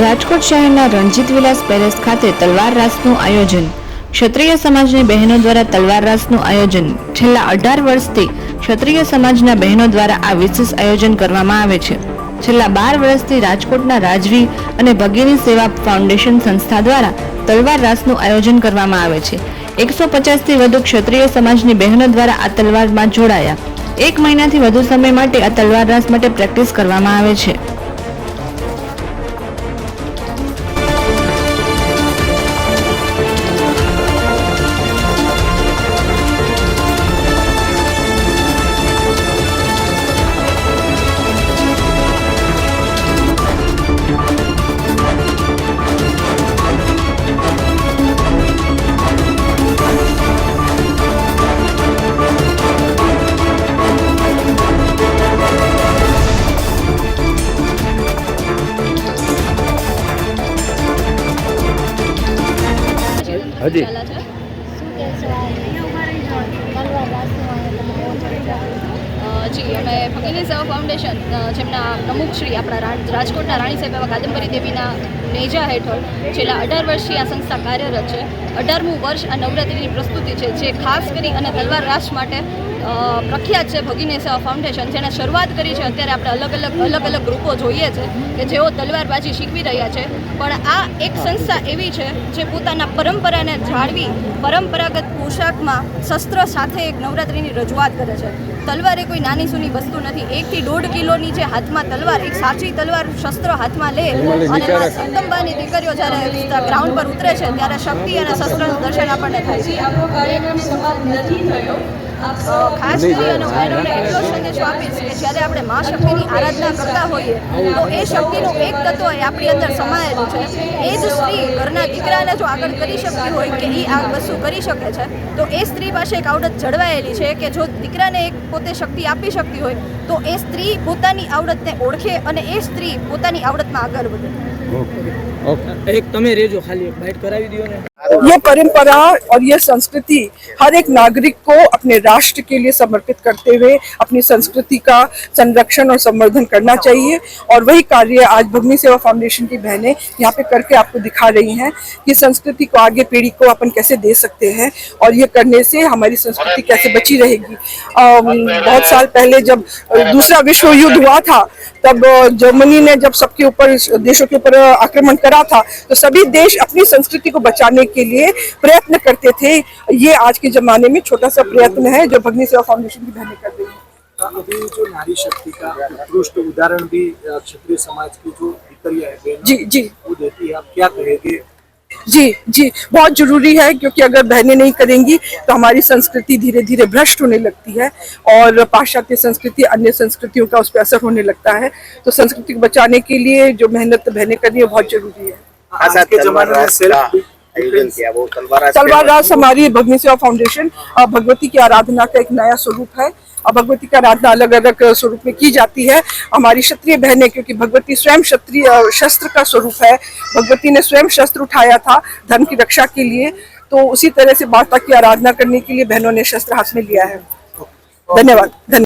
રાજકોટ શહેરના રણજીત વિલાસ પેલેસ ખાતે તલવાર રાસનું આયોજન. ક્ષત્રિય સમાજની બહેનો દ્વારા તલવાર રાસનું આયોજન. છેલ્લા અઢાર વર્ષથી ક્ષત્રિય સમાજના બહેનો દ્વારા આ વિશેષ આયોજન કરવામાં આવે છે. છેલ્લા બાર વર્ષથી રાજકોટના રાજવી અને ભગીની સેવા ફાઉન્ડેશન સંસ્થા દ્વારા તલવાર રાસનું આયોજન કરવામાં આવે છે. એકસો પચાસથી વધુ ક્ષત્રિય સમાજની બહેનો દ્વારા આ તલવારમાં જોડાયા. એક મહિનાથી વધુ સમય માટે આ તલવાર રાસ માટે પ્રેક્ટિસ કરવામાં આવે છે. હજી? શું જી, અમે ભગીની સેવા ફાઉન્ડેશન જેમના પ્રમુખ શ્રી આપણા રાજકોટના રાણી સાહેબ એવા કાદંબરી દેવીના નેજા હેઠળ છેલ્લા અઢાર વર્ષથી આ સંસ્થા કાર્યરત છે. અઢારમું વર્ષ આ નવરાત્રિની પ્રસ્તુતિ છે, જે ખાસ કરી અને તલવાર રાસ માટે પ્રખ્યાત છે ભગીની સેવા ફાઉન્ડેશન જેણે શરૂઆત કરી છે, અત્યારે આપણે અલગ અલગ અલગ અલગ ગ્રુપો જોઈએ છે કે જેઓ તલવારબાજી શીખવી રહ્યા છે. પણ આ એક સંસ્થા એવી છે જે પોતાના પરંપરાને જાળવી પરંપરાગત પોશાકમાં શસ્ત્ર સાથે એક નવરાત્રિની રજૂઆત કરે છે. તલવાર એ કોઈ નાની સુની વસ્તુ નથી. એકથી દોઢ કિલોની જે હાથમાં તલવાર એક સાચી તલવાર શસ્ત્ર હાથમાં લે અને જગદંબાની દીકરીઓ જ્યારે ગ્રાઉન્ડ પર ઉતરે છે ત્યારે શક્તિ અને શસ્ત્રનું દર્શન આપણને થાય છે. આપણો કાર્યક્રમ સમાપ્ત નથી ખાસ કરી સંદેશો આપીશ કે જ્યારે આપણે મા શક્તિની આરાધના કરતા હોઈએ તો એ શક્તિનું એક તત્વ એ આપણી અંદર સમાયેલું છે. એ જ સ્ત્રી ઘરના દીકરાને જો આગળ કરી શકતી હોય કે એ આ વસ્તુ કરી શકે છે તો એ સ્ત્રી પાસે એક આવડત જળવાયેલી છે કે જો દીકરાને એક પોતે શક્તિ આપી શકતી હોય તો એ સ્ત્રી પોતાની આવડતને ઓળખે અને એ સ્ત્રી પોતાની આવડતમાં આગળ વધે. ઓકે. એક તમે રેજો ખાલી બાઇટ કરાવી દો ને. ये परंपरा और ये संस्कृति हर एक नागरिक को अपने राष्ट्र के लिए समर्पित करते हुए अपनी संस्कृति का संरक्षण और संवर्धन करना चाहिए। और वही कार्य आज भगनी सेवा फाउंडेशन की बहनें यहाँ पे करके आपको दिखा रही हैं कि संस्कृति को आगे पीढ़ी को अपन कैसे दे सकते हैं और ये करने से हमारी संस्कृति कैसे बची रहेगी। बहुत साल पहले जब दूसरा विश्व युद्ध हुआ था तब जर्मनी ने जब सबके ऊपर देशों के ऊपर आक्रमण करा था तो सभी देश अपनी संस्कृति को बचाने के लिए प्रयत्न करते थे। ये आज के जमाने में छोटा सा प्रयत्न है जो भगनी सेवा फाउंडेशन की बहनें कर रही है। अभी जो नारी शक्ति का उत्कृष्ट उदाहरण भी क्षत्रिय समाज की जो है जी जी। वो देती है आप क्या कहेंगे? जी जी बहुत ज़रूरी है क्योंकि अगर बहनें नहीं करेंगी तो हमारी संस्कृति धीरे धीरे भ्रष्ट होने लगती है और पाश्चात्य संस्कृति अन्य संस्कृतियों का उस पर असर होने लगता है। तो संस्कृति को बचाने के लिए जो मेहनत बहनें कर रही है बहुत ज़रूरी है। आज के जमाने में सेल्फ आयोजन किया वो तलवार रास हमारी भगनी सेवा फाउंडेशन भगवती की आराधना का एक नया स्वरूप है। और भगवती का आराधना अलग अलग स्वरूप में की जाती है। हमारी क्षत्रिय बहनें क्योंकि भगवती स्वयं क्षत्रिय शस्त्र का स्वरूप है। भगवती ने स्वयं शस्त्र उठाया था धर्म की रक्षा के लिए। तो उसी तरह से माता की आराधना करने के लिए बहनों ने शस्त्र हाथ में लिया है। धन्यवाद। धन्यवाद